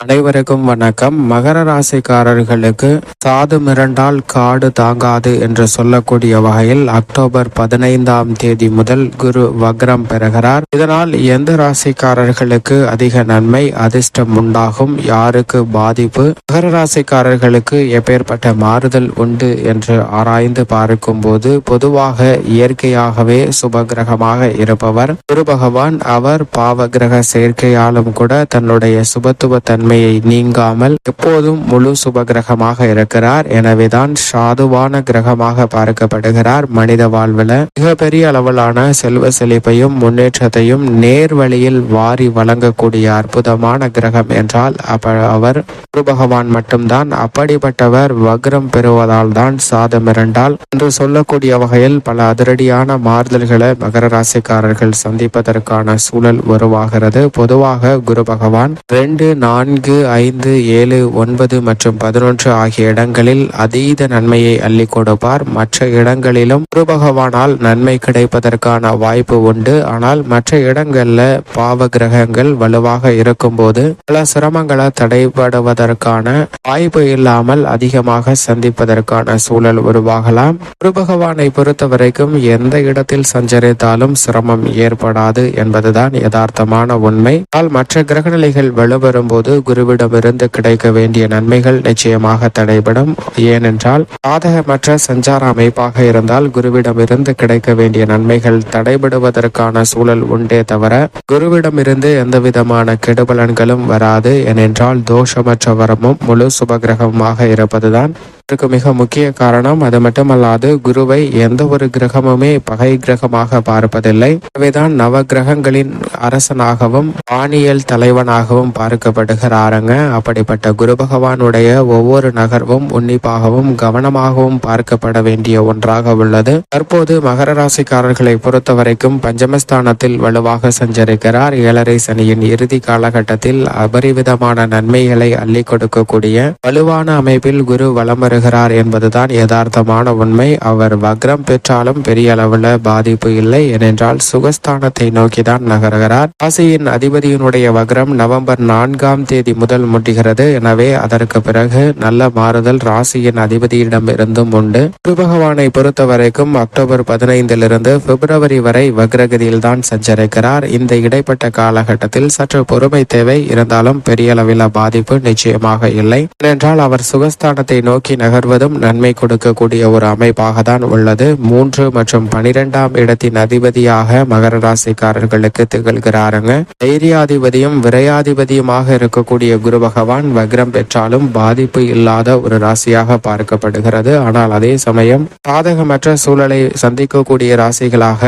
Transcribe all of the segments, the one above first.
அனைவருக்கும் வணக்கம். மகர ராசிக்காரர்களுக்கு சாது மிரண்டால் காடு தாங்காது என்று சொல்லக்கூடிய வகையில் அக்டோபர் பதினைந்தாம் தேதி முதல் குரு வக்ரம் பெறுகிறார். இதனால் எந்த ராசிக்காரர்களுக்கு அதிக நன்மை அதிர்ஷ்டம் உண்டாகும் யாருக்கு பாதிப்பு? மகர ராசிக்காரர்களுக்கு எப்பேற்பட்ட மாறுதல் உண்டு என்று ஆராய்ந்து பார்க்கும்போது பொதுவாக இயற்கையாகவே சுபகிரகமாக இருப்பவர். குரு பகவான் அவர் பாவகிரக சேர்க்கையாலும் கூட தன்னுடைய சுபத்துவ தன்மையை நீங்காமல் எப்போதும் முழு சுபகிரகமாக இருக்கிறார். எனவேதான் சாதுவான கிரகமாக பார்க்கப்படுகிறார். மனித வாழ்வில் மிகப்பெரிய அளவிலான செல்வ செழிப்பையும் முன்னேற்றத்தையும் நேர் வழியில் வாரி வழங்கக்கூடிய அற்புதமான கிரகம் என்றால் அப்ப அவர் குரு பகவான் மட்டும்தான். அப்படிப்பட்டவர் வக்ரம் பெறுவதால் தான் சாதம் இரண்டால். என்று சொல்லக்கூடிய வகையில் பல அதிரடியான மாறுதல்களை மகர ராசிக்காரர்கள் சந்திப்பதற்கான சூழல் உருவாகிறது. பொதுவாக குரு பகவான் ரெண்டு நான்கு ஐந்து ஏழு ஒன்பது மற்றும் பதினொன்று ஆகிய இடங்களில் அதீத நன்மையை அள்ளி கொடுப்பார். மற்ற இடங்களிலும் குரு பகவானால் நன்மை கிடைப்பதற்கான வாய்ப்பு உண்டு. ஆனால் மற்ற இடங்கள்ல பாவ கிரகங்கள் வலுவாக இருக்கும்போது பல சிரமங்களை தடைபடுவதற்கான வாய்ப்பு இல்லாமல் அதிகமாக சந்திப்பதற்கான சூழல் உருவாகலாம். குரு பகவானை பொறுத்த வரைக்கும் எந்த இடத்தில் சஞ்சரித்தாலும் சிரமம் ஏற்படாது என்பதுதான் யதார்த்தமான உண்மை. ஆனால் மற்ற கிரகநிலைகள் வலுவரும்போது குருவிடமிருந்து கிடைக்க வேண்டிய நன்மைகள் நிச்சயமாக தடைபடும். ஏனென்றால் சாதகமற்ற சஞ்சார அமைப்பாக இருந்தால் குருவிடமிருந்து கிடைக்க வேண்டிய நன்மைகள் தடைபடுவதற்கான சூழல் உண்டே தவிர குருவிடமிருந்து எந்த விதமான கெடுபலன்களும் வராது. ஏனென்றால் தோஷமற்ற வரமும் முழு சுபகிரகமாக இருப்பதுதான் இதற்கு மிக முக்கிய காரணம் அது மட்டுமல்லாது குருவை எந்த ஒரு கிரகமுமே பகை கிரகமாக பார்ப்பதில்லை. எனவேதான் நவ கிரகங்களின் அரசனாகவும் வானியல் தலைவனாகவும் பார்க்கப்படுகிறாருங்க. அப்படிப்பட்ட குரு பகவானுடைய ஒவ்வொரு நகர்வும் உன்னிப்பாகவும் கவனமாகவும் பார்க்கப்பட வேண்டிய ஒன்றாக உள்ளது. தற்போது மகர ராசிக்காரர்களை பொறுத்த வரைக்கும் பஞ்சமஸ்தானத்தில் வலுவாக சஞ்சரிக்கிறார். ஏழரை சனியின் இறுதி காலகட்டத்தில் அபரிவிதமான நன்மைகளை அள்ளி கொடுக்கக்கூடிய வலுவான அமைப்பில் குரு வலம் வருகிறார் என்பதுதான் யதார்த்தமான உண்மை. அவர் வக்ரம் பெற்றாலும் பெரிய அளவில் பாதிப்பு இல்லை. ஏனென்றால் சுகஸ்தானத்தை நோக்கிதான் நகர்கிறார். ராசியின் அதிபதியினுடைய வக்ரம் நவம்பர் நான்காம் தேதி முதல் முட்டுகிறது. எனவே அதற்கு பிறகு நல்ல மாறுதல் ராசியின் அதிபதியிடம் இருந்தும் உண்டு. குரு பகவானை பொறுத்த வரைக்கும் அக்டோபர் பதினைந்திலிருந்து பிப்ரவரி வரை வக்ரகதியில் தான் சஞ்சரிக்கிறார். இந்த இடைப்பட்ட காலகட்டத்தில் சற்று பொறுமை தேவை. இருந்தாலும் பெரிய அளவில் பாதிப்பு நிச்சயமாக இல்லை. ஏனென்றால் அவர் சுகஸ்தானத்தை நோக்கி நகர்வதும் நன்மை கொடுக்கக்கூடிய ஒரு அமைப்பாக தான் உள்ளது. மூன்று மற்றும் பனிரெண்டாம் இடத்தின் அதிபதியாக மகர ராசிக்காரர்களுக்கு திகழ்கிறாருங்க. தைரியாதிபதியும் விரையாதிபதியுமாக இருக்கக்கூடிய குரு பகவான் வக்ரம் பெற்றாலும் பாதிப்பு இல்லாத ஒரு ராசியாக பார்க்கப்படுகிறது. ஆனால் அதே சமயம் சாதகமற்ற சூழலை சந்திக்கக்கூடிய ராசிகளாக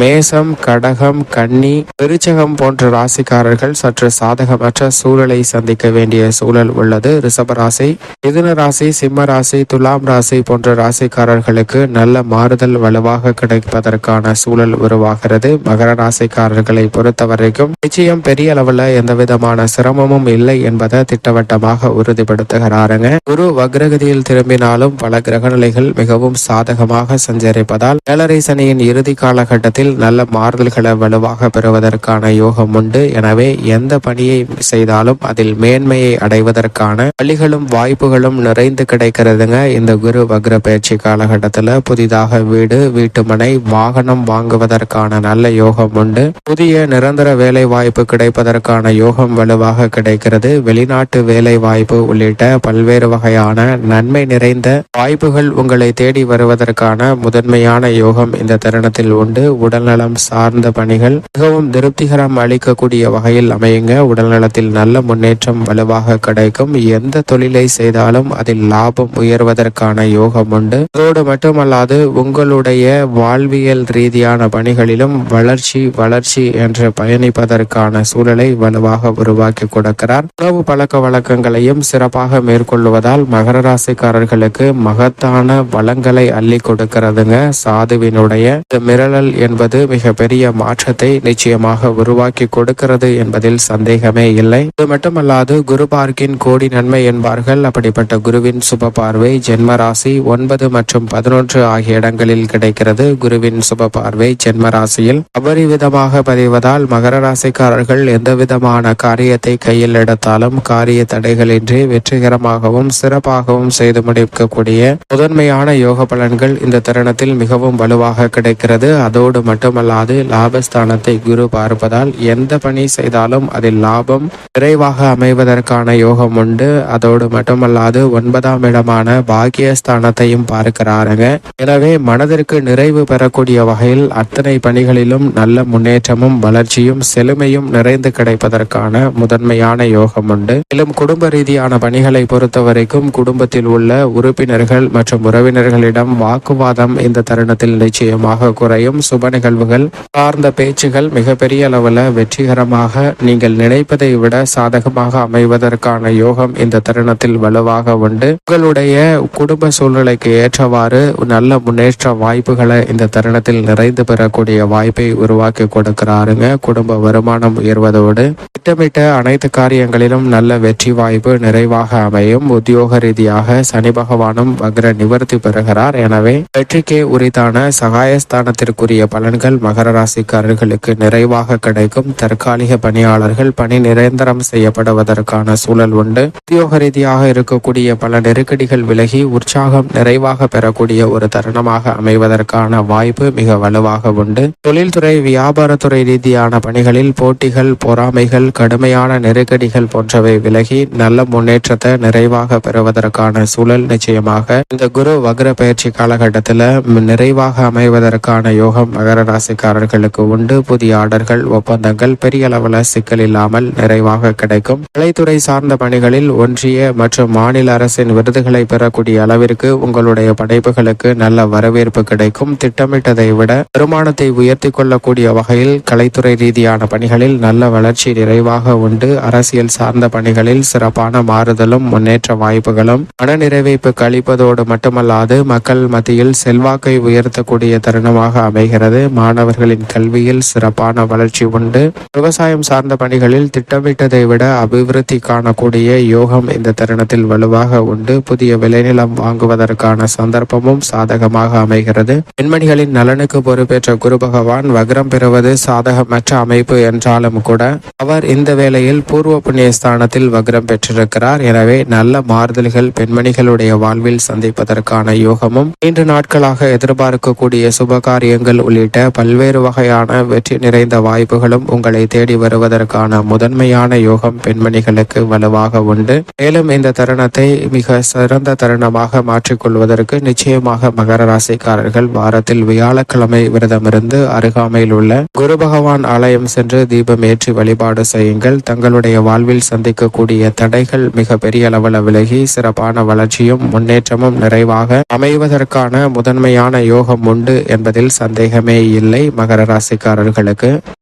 மேசம் கடகம் கன்னி விருச்சகம் போன்ற ராசிக்காரர்கள் சற்று சாதகமற்ற சூழலை சந்திக்க வேண்டிய சூழல் உள்ளது. ரிஷப ராசி மிதுன ராசி சிம்ம ராசி ராசி துலாம் ராசி போன்ற ராசிக்காரர்களுக்கு நல்ல மாறுதல் வலுவாக கிடைப்பதற்கான சூழல் உருவாகிறது. மகர ராசிக்காரர்களை பொறுத்த வரைக்கும் நிச்சயம் பெரிய அளவுல எந்த விதமான சிரமமும் இல்லை என்பதை திட்டவட்டமாக உறுதிப்படுத்துகிறாருங்க. குரு வக்ரகதியில் திரும்பினாலும் பல கிரகநிலைகள் மிகவும் சாதகமாக சஞ்சரிப்பதால் ஏழரை சனியின் இறுதி காலகட்டத்தில் நல்ல மாறுதல்களை வலுவாக பெறுவதற்கான யோகம் உண்டு. எனவே எந்த பணியை செய்தாலும் அதில் மேன்மையை அடைவதற்கான வழிகளும் வாய்ப்புகளும் நிறைந்து கிடைக்கிறது. கிடைக்கிறதுங்க இந்த குரு வக்ர பயிற்சி காலகட்டத்தில் புதிதாக வீடு வீட்டுமனை வாகனம் வாங்குவதற்கான நல்ல யோகம் உண்டு. புதிய நிரந்தர வேலை வாய்ப்பு கிடைப்பதற்கான யோகம் வலுவாக கிடைக்கிறது. வெளிநாட்டு வேலை வாய்ப்பு உள்ளிட்ட பல்வேறு வகையான நன்மை நிறைந்த வாய்ப்புகள் உங்களை தேடி வருவதற்கான முதன்மையான யோகம் இந்த தருணத்தில் உண்டு. உடல்நலம் சார்ந்த பணிகள் மிகவும் திருப்திகரம் அளிக்கக்கூடிய வகையில் அமையுங்க. உடல்நலத்தில் நல்ல முன்னேற்றம் வலுவாக கிடைக்கும். எந்த தொழிலை செய்தாலும் அதில் லாபம் உயர்வதற்கான யோகம் உண்டு. அதோடு மட்டுமல்லாது உங்களுடைய வாழ்வியல் ரீதியான பணிகளிலும் வளர்ச்சி வளர்ச்சி என்று பயணிப்பதற்கான சூழலை வலுவாக உருவாக்கி கொடுக்கிறார். உணவு பழக்க வழக்கங்களையும் சிறப்பாக மேற்கொள்வதால் மகர ராசிக்காரர்களுக்கு மகத்தான வளங்களை அள்ளி கொடுக்கிறதுங்க சாதுவினுடைய. இந்த மிரளல் என்பது மிகப்பெரிய மாற்றத்தை நிச்சயமாக உருவாக்கி கொடுக்கிறது என்பதில் சந்தேகமே இல்லை. இது மட்டுமல்லாது குரு பார்க்கின் கோடி நன்மை என்பார்கள். அப்படிப்பட்ட குருவின் சுப பார்வை ஜென்மராசி ஒன்பது மற்றும் பதினொன்று ஆகிய இடங்களில் கிடைக்கிறது. குருவின் சுப பார்வை ஜென்மராசியில் அபரிவிதமாக பதிவதால் மகர ராசிக்காரர்கள் எந்த விதமான காரியத்தை கையில் எடுத்தாலும் காரிய தடைகளின்றி வெற்றிகரமாகவும் சிறப்பாகவும் செய்து முடிக்கக்கூடிய முதன்மையான யோக பலன்கள் இந்த தருணத்தில் மிகவும் வலுவாக கிடைக்கிறது. அதோடு மட்டுமல்லாது லாபஸ்தானத்தை குரு பார்ப்பதால் எந்த பணி செய்தாலும் அதில் லாபம் விரைவாக அமைவதற்கான யோகம் உண்டு. அதோடு மட்டுமல்லாது ஒன்பதாம் இடமான பாக்கியஸ்தானத்தையும் பார்க்கிறாருங்க. எனவே மனதிற்கு நிறைவு பெறக்கூடிய வகையில் அத்தனை பணிகளிலும் நல்ல முன்னேற்றமும் வளர்ச்சியும் செழுமையும் நிறைந்து கிடைப்பதற்கான முதன்மையான யோகம் உண்டு. மேலும் குடும்ப ரீதியான பணிகளை பொறுத்த வரைக்கும் குடும்பத்தில் உள்ள உறுப்பினர்கள் மற்றும் உறவினர்களிடம் வாக்குவாதம் இந்த தருணத்தில் நிச்சயமாக குறையும். சுப நிகழ்வுகள் சார்ந்த பேச்சுகள் மிகப்பெரிய அளவில் வெற்றிகரமாக நீங்கள் நினைப்பதை விட சாதகமாக அமைவதற்கான யோகம் இந்த தருணத்தில் வலுவாக உண்டு. உங்களுடைய குடும்ப சூழ்நிலைக்கு ஏற்றவாறு நல்ல முன்னேற்ற வாய்ப்புகளை இந்த தருணத்தில் நிறைந்து பெறக்கூடிய வாய்ப்பை உருவாக்கி கொடுக்கிறாருங்க. குடும்ப வருமானம் உயர்வதோடு திட்டமிட்ட அனைத்து காரியங்களிலும் நல்ல வெற்றி வாய்ப்பு நிறைவாக அமையும். உத்தியோக ரீதியாக சனி பகவானும் வக்ர நிவர்த்தி பெறுகிறார். எனவே வெற்றிக்கே உரித்தான சகாயஸ்தானத்திற்குரிய பலன்கள் மகர ராசிக்காரர்களுக்கு நிறைவாக கிடைக்கும். தற்காலிக பணியாளர்கள் பணி நிரந்தரம் செய்யப்படுவதற்கான சூழல் உண்டு. உத்தியோக ரீதியாக இருக்கக்கூடிய பல நெருக்கடிகள் விலகி உற்சாகம் நிறைவாக பெறக்கூடிய ஒரு தருணமாக அமைவதற்கான வாய்ப்பு மிக வலுவாக உண்டு. தொழில்துறை வியாபாரத்துறை ரீதியான பணிகளில் போட்டிகள் பொறாமைகள் கடுமையான நெருக்கடிகள் போன்றவை விலகி நல்ல முன்னேற்றத்தை நிறைவாக பெறுவதற்கான சூழல் நிச்சயமாக இந்த குரு வக்ர பயிற்சி காலகட்டத்தில் நிறைவாக அமைவதற்கான யோகம் மகர ராசிக்காரர்களுக்கு உண்டு. புதிய ஆர்டர்கள் ஒப்பந்தங்கள் பெரிய அளவில் சிக்கல் இல்லாமல் நிறைவாக கிடைக்கும். கலைத்துறை சார்ந்த பணிகளில் ஒன்றிய மற்றும் மாநில அரசின் விருதுகளை பெறக்கூடிய அளவிற்கு உங்களுடைய படைப்புகளுக்கு நல்ல வரவேற்பு கிடைக்கும். திட்டமிட்டதை விட வருமானத்தை உயர்த்தி கொள்ளக்கூடிய வகையில் கலைத்துறை ரீதியான பணிகளில் நல்ல வளர்ச்சி நிறைவாக உண்டு. அரசியல் சார்ந்த பணிகளில் சிறப்பான மாறுதலும் முன்னேற்ற வாய்ப்புகளும் மனநிறைவைப்பு கழிப்பதோடு மட்டுமல்லாது மக்கள் மத்தியில் செல்வாக்கை உயர்த்தக்கூடிய தருணமாக அமைகிறது. மாணவர்களின் கல்வியில் சிறப்பான வளர்ச்சி உண்டு. விவசாயம் சார்ந்த பணிகளில் திட்டமிட்டதை விட அபிவிருத்தி காணக்கூடிய யோகம் இந்த தருணத்தில் வலுவாக உண்டு. புதிய விளைநிலம் வாங்குவதற்கான சந்தர்ப்பமும் சாதகமாக அமைகிறது. பெண்மணிகளின் நலனுக்கு பொறுப்பேற்ற குரு பகவான் வக்ரம் பெறுவது சாதகமற்ற அமைப்பு என்றாலும் கூட அவர் இந்த வேளையில் பூர்வ புண்ணிய ஸ்தானத்தில் வக்ரம் பெற்றிருக்கிறார். எனவே நல்ல மாறுதல்கள் பெண்மணிகளுடைய வாழ்வில் சந்திப்பதற்கான யோகமும் மூன்று நாட்களாக எதிர்பார்க்கக்கூடிய சுபகாரியங்கள் உள்ளிட்ட பல்வேறு வகையான வெற்றி நிறைந்த வாய்ப்புகளும் உங்களை தேடி வருவதற்கான முதன்மையான யோகம் பெண்மணிகளுக்கு வலுவாக உண்டு. மேலும் இந்த தருணத்தை மிக சிறந்த தருணமாக மாற்றிக்கொள்வதற்கு நிச்சயமாக மகர ராசிக்காரர்கள் வாரத்தில் வியாழக்கிழமை விரதமிருந்து அருகாமையில் உள்ள குரு பகவான் ஆலயம் சென்று தீபம் ஏற்றி வழிபாடு செய்யுங்கள். தங்களுடைய வாழ்வில் சந்திக்கக்கூடிய தடைகள் மிக பெரிய அளவில் விலகி சிறப்பான வளர்ச்சியும் முன்னேற்றமும் நிறைவாக அமைவதற்கான முதன்மையான யோகம் உண்டு என்பதில் சந்தேகமே இல்லை மகர ராசிக்காரர்களுக்கு.